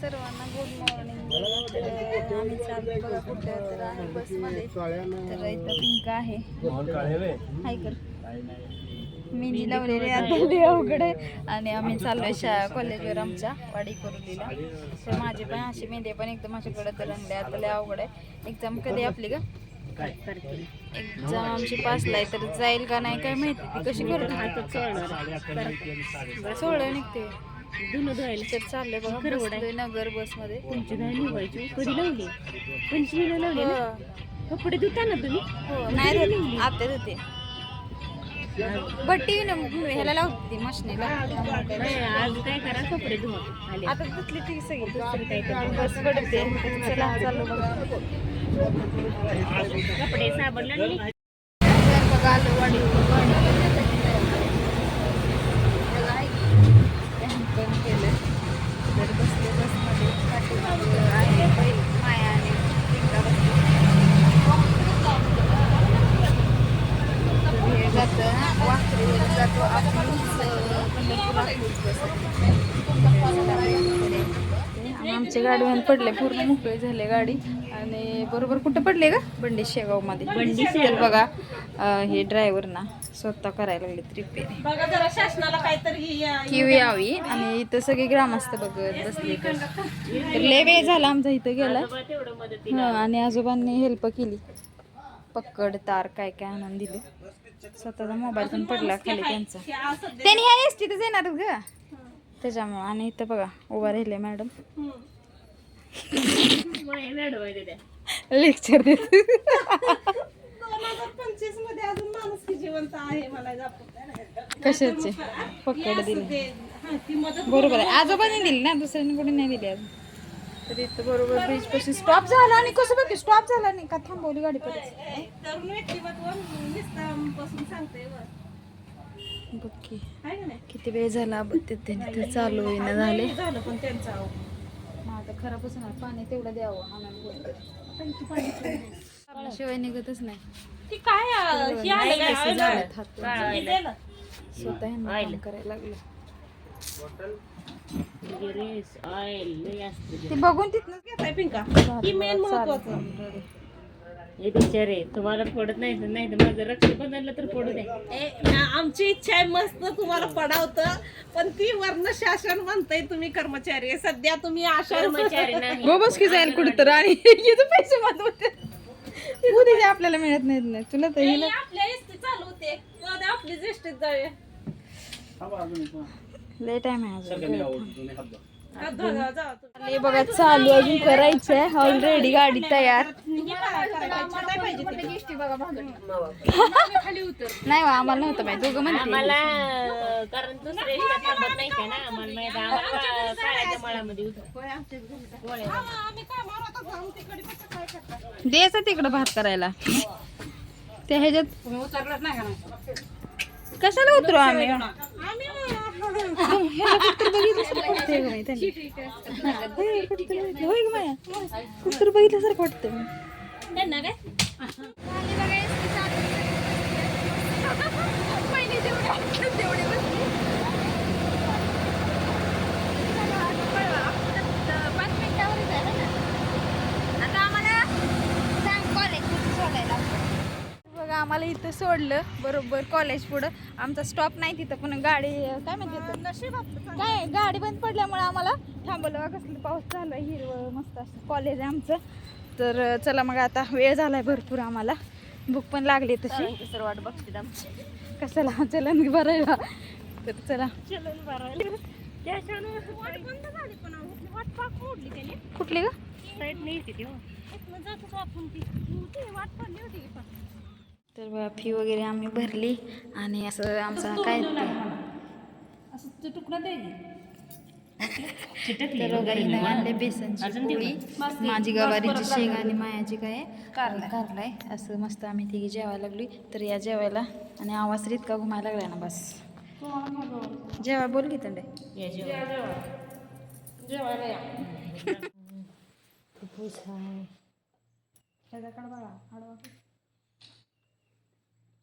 सर्वांना good morning तर आम्ही चालू बघा कुठे तर आहे बसमध्ये तर इथं पिंक आहे. हाय कर. मेहंदी लावलेली आता लय अवघड आहे. आणि आम्ही चाललोय शाळा कॉलेजवर आमच्या वाडी करुलीला तर माझे पण अशी मेहंदी पण एकदम माझ्याकडे तर आणले आता लय अवघड आहे. एक्झाम कधी आपली का एक्झाम आमची पासला आहे. तर जाईल का नाही काय माहिती. ती कशी करतो? सोहळं निघते. तर चाललंय बघा बसलोय नगर बसमध्ये. तुमची गाडी निघायची कधी लावली. पंचमीला लावली ना? कपडे धुता ना तुम्ही? हो, नाही धुत, आता धुते. भट्टी न ह्याला लावते मशनीला. नाही, आज काय करा कपडे धुवा. आले. आता धुतली ती सगळी. दुसरी काय बस पडते. चला चालू बघा. कपडे साबण तर बघा आलो पण केलं तर बसले बसमध्ये पाठीमागे आहे बाई, माया आणि पिंका बसले. तर हे जातं वाखरीवर जातो आपलीच अं, पंढरपूर आपलीच बस गाडीवर पडले पूर्ण मोकळे झाले गाडी. आणि बरोबर कुठं पडले का बंडी शेगावमध्ये बंडी तर बघा हे ड्रायव्हर ना स्वतः करायला लागले रिपेअर किव यावी आणि इथं सगळे ग्रामस्थ बघत बसले तर. लय वेळ झाला आमचा इथं गेला. हं, आणि आजोबांनी हेल्प केली. पक्कड तार काय काय आणून दिले. स्वतःचा मोबाईल पण पडला खाली त्यांचा. त्यांनी ह्या एस टीतच येणार ग. त्याच्यामुळं. आणि इथं बघा उभा राहिले मॅडम. मॅडम आहे त्या लेक्चर देत. दोन हजार पंचवीसमध्ये अजून माणूस की जिवंत आहे मला कशाचे? पक्कड दिले. बरोबर आहे. आजोबांनी दिली ना दुसऱ्याने कोणी नाही दिली अजून. तर इथं बरोबर ब्रिज पाशी स्टॉप झाला आणि कसं बघ स्टॉप झाला नाही का थांबवली गाडी परत? तरुण व्यक्तिमत्व नुसतं बसून सांगते बघ. की. आहे का नाही? किती वेळ झाला बघ ते ते चालू होईना झाले झालं पण त्यांचं खराबच होणार पाणी तेवढं द्यावं बोलते शिवाय निघतच नाही. ती काय. स्वतः करायला लागलं. ते बघून तिथनच घेताय पिंका? ही मेन महत्वाचं. हे बिचारे तुम्हाला पडत नाही तर नाही तर माझं रक्षाबंधनला तर पडू दे. ए, आ- आमची इच्छा आहे मस्त तुम्हाला पडावतं पण ती वर्ण शासन म्हणतंय तुम्ही कर्मचारी आहे. सध्या तुम्ही आशा कर्मचारी नाही. गो बस की जाईल कुठं तर आणि पैसे मागवते. उद्या आपल्याला मिळत नाहीत नाही तुला तर आपल्या एसटी चालू होते. जाऊ दे, आपली एसटीत जाऊया. लय टाइम आहे अजून. हे बघा चालू अजून करायचंय ऑलरेडी गाडी तयार. नाही आम्हाला नव्हतं माहिती दोघं म्हणते आम्हाला कारण दुसऱ्या इथं थांबत नाही का ना आम्हाला माहिती. आम्हाला काळ्याच्या मळामध्ये उतर हा, तिकडे कसं काय करता? द्यायचं तिकडं भात करायला त्या ह्याच्यात कशाला उतरू आम्ही बघितल्यासारखं वाटतंय गं बाई त्यांनी. होय, कुठतर बघितलं. होय गं बाया. कुठतर बघितल्यासारखं वाटतं त्यांना काय बघा आम्हाला इथं सोडलं बरोबर कॉलेज पुढं. आमचा स्टॉप नाही तिथं पण गाडी काय म्हणते काय गाडी बंद पडल्यामुळे आम्हाला थांबवलं. बघा कसलं पाऊस झाला हिरवं मस्त असं कॉलेज आहे आमचं. तर चला मग आता वेळ झालाय भरपूर आम्हाला. भूक पण लागली तशी. सर वाट बघते आमची कशाला? चलन भरायला. तर चला. चलन बरं झाली कुठली ग? साईड नाही येते ती ती. वाट पडली होती तर बघा फी वगैरे आम्ही भरली आणि असं आमचा काय असं ते तुकडा तर बघा हिनं आणले बेसनची पोळी माझी गवारीची शेंग आणि मायाची काय कारला कारलाय. असं मस्त आम्ही तिघी जेवायला लागली तर या जेवायला आणि आवाज इतका घुमायला लागलाय ना बस. जेवा बोल की तंडे. जेवायला या.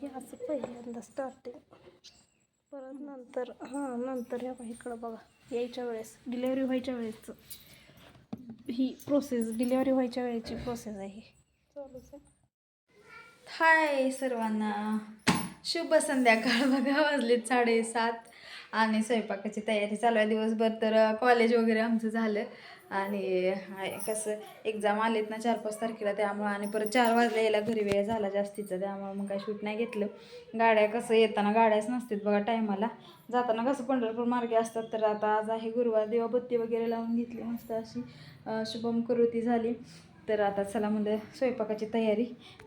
हे असं पहिल्यांदा स्टार्टिंग परत नंतर हां नंतर ह्या इकडं बघा यायच्या वेळेस डिलेवरी व्हायच्या वेळेस ही प्रोसेस डिलेवरी व्हायच्या वेळेची प्रोसेस आहे चालूच आहे हाय सर्वांना. शुभ संध्याकाळ. बघा वाजलेत साडेसात आणि स्वयंपाकाची तयारी चालू आहे दिवसभर. तर कॉलेज वगैरे आमचं झालं. आणि कसं एक्झाम आलेत ना चार पाच तारखेला त्यामुळं आणि परत चार वाजले यायला घरी वेळ झाला जास्तीचा त्यामुळं मग काही शूट नाही घेतलं. गाड्या कसं येताना गाड्याच नसतात बघा टायमाला. जाताना कसं पंढरपूर मार्गे असतात तर आता आज आहे गुरुवार देवाबत्ती वगैरे लावून घेतली मस्त अशी शुभम कृती झाली. तर आता चला म्हणजे स्वयंपाकाची तयारी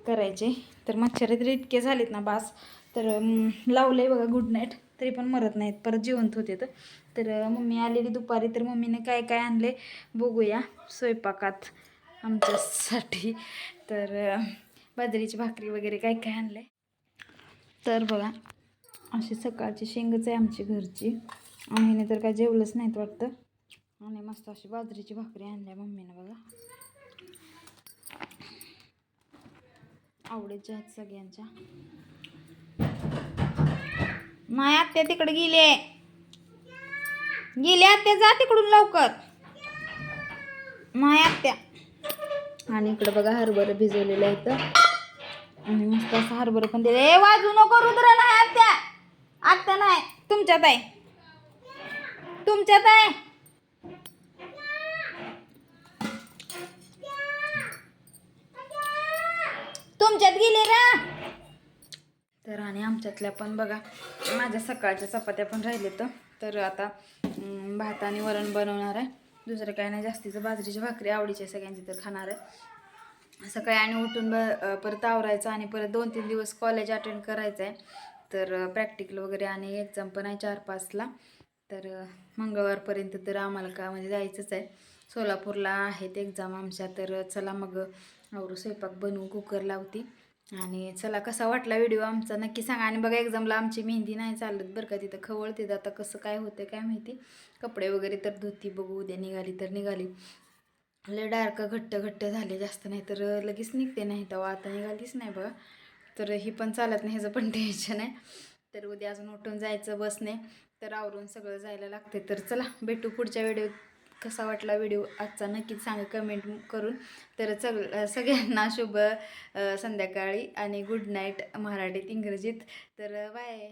करायची. तर मच्छर तर इतके झालेत ना बास तर लावलं आहे बघा गुड नाईट तरी पण मरत नाहीत परत जिवंत होते तर. मम्मी आलेली दुपारी तर मम्मीने काय काय आणले बघूया स्वयंपाकात आमच्यासाठी. तर बाजरीची भाकरी वगैरे काय काय आणले? तर बघा अशी सकाळची शेंगच आहे आमची घरची. आणि तर काय जेवलंच नाहीत वाटतं. आणि मस्त अशी बाजरीची भाकरी आणल्या मम्मीनं बघा. आवडीच्या आहेत सगळ्यांच्या. नाही आत्या तिकडे गेले गेले आत्या जा तिकडून लवकर. नाही आत्या. आणि इकडं बघा हरभरं भिजवलेलं आहे आणि मस्त असं हरभरं पण दिलं. ए वाजू नको रुद्र नाही आत्या. आत्या नाही. तुमच्यात आहे. तुमच्यात आहे. तुमच्यात गेले ना तर आणि आमच्यातल्या पण बघा माझ्या सकाळच्या चपात्या पण राहिले तर तर आता भात आणि वरण बनवणार आहे. दुसरं काय नाही जास्तीचं बाजरीची भाकरी आवडीची आहे सगळ्यांची तर खाणार आहे. सकाळी आणि उठून ब परत आवरायचं आणि परत दोन तीन दिवस कॉलेज अटेंड करायचं आहे तर प्रॅक्टिकल वगैरे आणि एक्झाम पण आहे चार पाचला. तर मंगळवारपर्यंत तर आम्हाला का म्हणजे जायचंच आहे. सोलापूरला आहेत एक्झाम आमच्या तर चला मग आवरू स्वयंपाक बनवू कुकर लावती. आणि चला कसा वाटला व्हिडिओ आमचा? नक्की सांगा. आणि बघा एक्झामला आमची मेहंदी नाही चालत बरं का. तिथं खवळते आता कसं काय होतं काय माहिती? कपडे वगैरे तर धुती बघू उद्या निघाली तर निघाली. लय डार्क घट्ट घट्ट झाले जास्त नाही तर लगेच निघते नाही तेव्हा. आता निघालीच नाही बघा. तर ही पण चालत नाही ह्याचं पण टेन्शन आहे. तर उद्या अजून उठून जायचं बसने. तर आवरून सगळं जायला लागते तर चला भेटू पुढच्या व्हिडिओ कसा वाटला व्हिडिओ आजचा? नक्कीच सांगा कमेंट करून. तर सग सगळ्यांना शुभ संध्याकाळी आणि गुड नाईट मराठीत इंग्रजीत. तर बाय